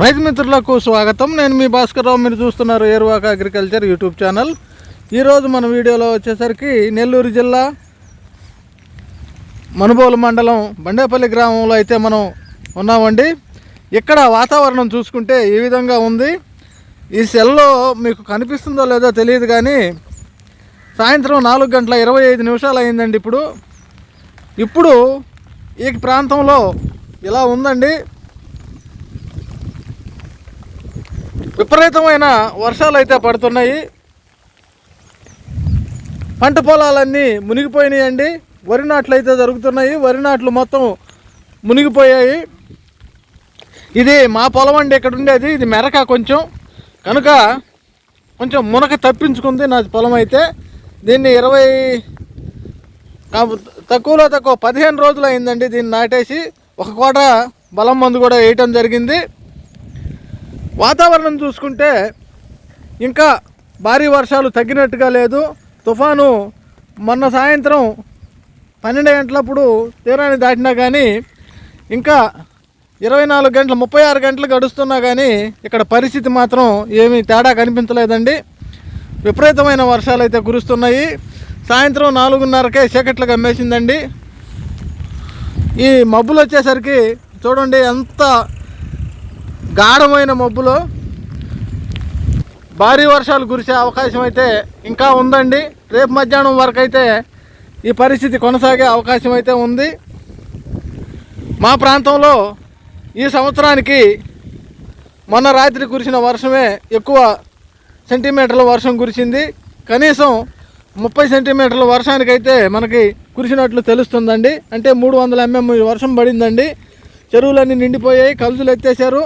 రైతు మిత్రులకు స్వాగతం. నేను మీ భాస్కర్రావు మీరు చూస్తున్నారు ఏరువాక అగ్రికల్చర్ యూట్యూబ్ ఛానల్. ఈరోజు మన వీడియోలో వచ్చేసరికి నెల్లూరు జిల్లా మనుబోలు మండలం బండేపల్లి గ్రామంలో అయితే మనం ఉన్నామండి. ఇక్కడ వాతావరణం చూసుకుంటే ఈ విధంగా ఉంది. ఈ సెల్లో మీకు కనిపిస్తుందో లేదో తెలియదు కానీ సాయంత్రం నాలుగు గంటల ఇరవై ఐదు నిమిషాలు అయిందండి ఇప్పుడు. ఇప్పుడు ఈ ప్రాంతంలో ఇలా ఉందండి. విపరీతమైన వర్షాలు అయితే పడుతున్నాయి. పంట పొలాలన్నీ మునిగిపోయినాయండి. వరి నాట్లు అయితే జరుగుతున్నాయి. వరి నాట్లు మొత్తం మునిగిపోయాయి. ఇది మా పొలం అండి ఇక్కడ ఉండేది ఇది మెరక కొంచెం. కనుక కొంచెం మునక తప్పించుకుంది నా పొలం అయితే. దీన్ని ఇరవై తక్కువలో తక్కువ పదిహేను రోజులు అయిందండి దీన్ని నాటేసి. ఒక కోట బలం మందు కూడా వేయటం జరిగింది. వాతావరణం చూసుకుంటే ఇంకా భారీ వర్షాలు తగ్గినట్టుగా లేదు. తుఫాను మొన్న సాయంత్రం పన్నెండు గంటలప్పుడు తీరాన్ని దాటినా కానీ ఇంకా ఇరవై నాలుగు గంటలు ముప్పై ఆరు గంటలు గడుస్తున్నా కానీ ఇక్కడ పరిస్థితి మాత్రం ఏమీ తేడా కనిపించలేదండి. విపరీతమైన వర్షాలు అయితే కురుస్తున్నాయి. సాయంత్రం నాలుగున్నరకే చీకట్లు కమ్మేసిందండి ఈ మబ్బులు వచ్చేసరికి చూడండి ఎంత గాఢమైన మబ్బులో భారీ వర్షాలు కురిసే అవకాశం అయితే ఇంకా ఉందండి. రేపు మధ్యాహ్నం వరకు అయితే ఈ పరిస్థితి కొనసాగే అవకాశం అయితే ఉంది. మా ప్రాంతంలో ఈ సంవత్సరానికి మొన్న రాత్రి కురిసిన వర్షమే ఎక్కువ సెంటీమీటర్ల వర్షం కురిసింది. కనీసం ముప్పై సెంటీమీటర్ల వర్షానికైతే మనకి కురిసినట్లు తెలుస్తుందండి. అంటే మూడు వందల ఎంఎం వర్షం పడిందండి. చెరువులన్నీ నిండిపోయాయి కలుసులు ఎత్తేసారు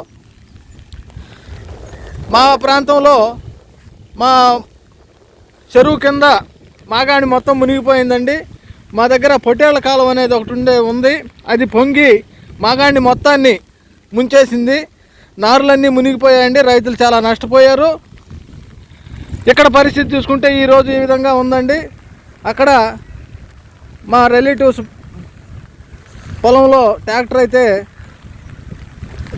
మా ప్రాంతంలో మా చెరువు కింద మాగాణి మొత్తం మునిగిపోయిందండి. మా దగ్గర పొట్టేళ్ళ కాలం అనేది ఒకటి ఉండే ఉంది. అది పొంగి మాగాణి మొత్తాన్ని ముంచేసింది. నారులన్నీ మునిగిపోయాయండి. రైతులు చాలా నష్టపోయారు. ఇక్కడ పరిస్థితి చూసుకుంటే ఈరోజు ఈ విధంగా ఉందండి. అక్కడ మా రిలేటివ్స్ పొలంలో ట్రాక్టర్ అయితే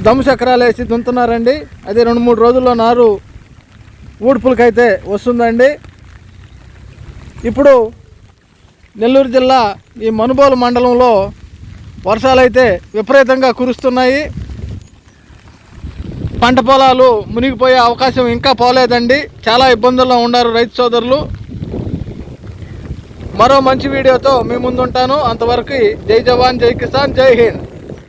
దమ్ము చక్రాలు వేసి దున్నుతున్నారండి అది రెండు మూడు రోజుల్లో నారు ఊడ్పులకైతే వస్తుందండి. ఇప్పుడు నెల్లూరు జిల్లా ఈ మనుబోలు మండలంలో వర్షాలైతే విపరీతంగా కురుస్తున్నాయి. పంట పొలాలు మునిగిపోయే అవకాశం ఇంకా పోలేదండి. చాలా ఇబ్బందుల్లో ఉన్నారు రైతు సోదరులు. మరో మంచి వీడియోతో మీ ముందుంటాను. అంతవరకు జై జవాన్ జై కిసాన్ జై హింద్.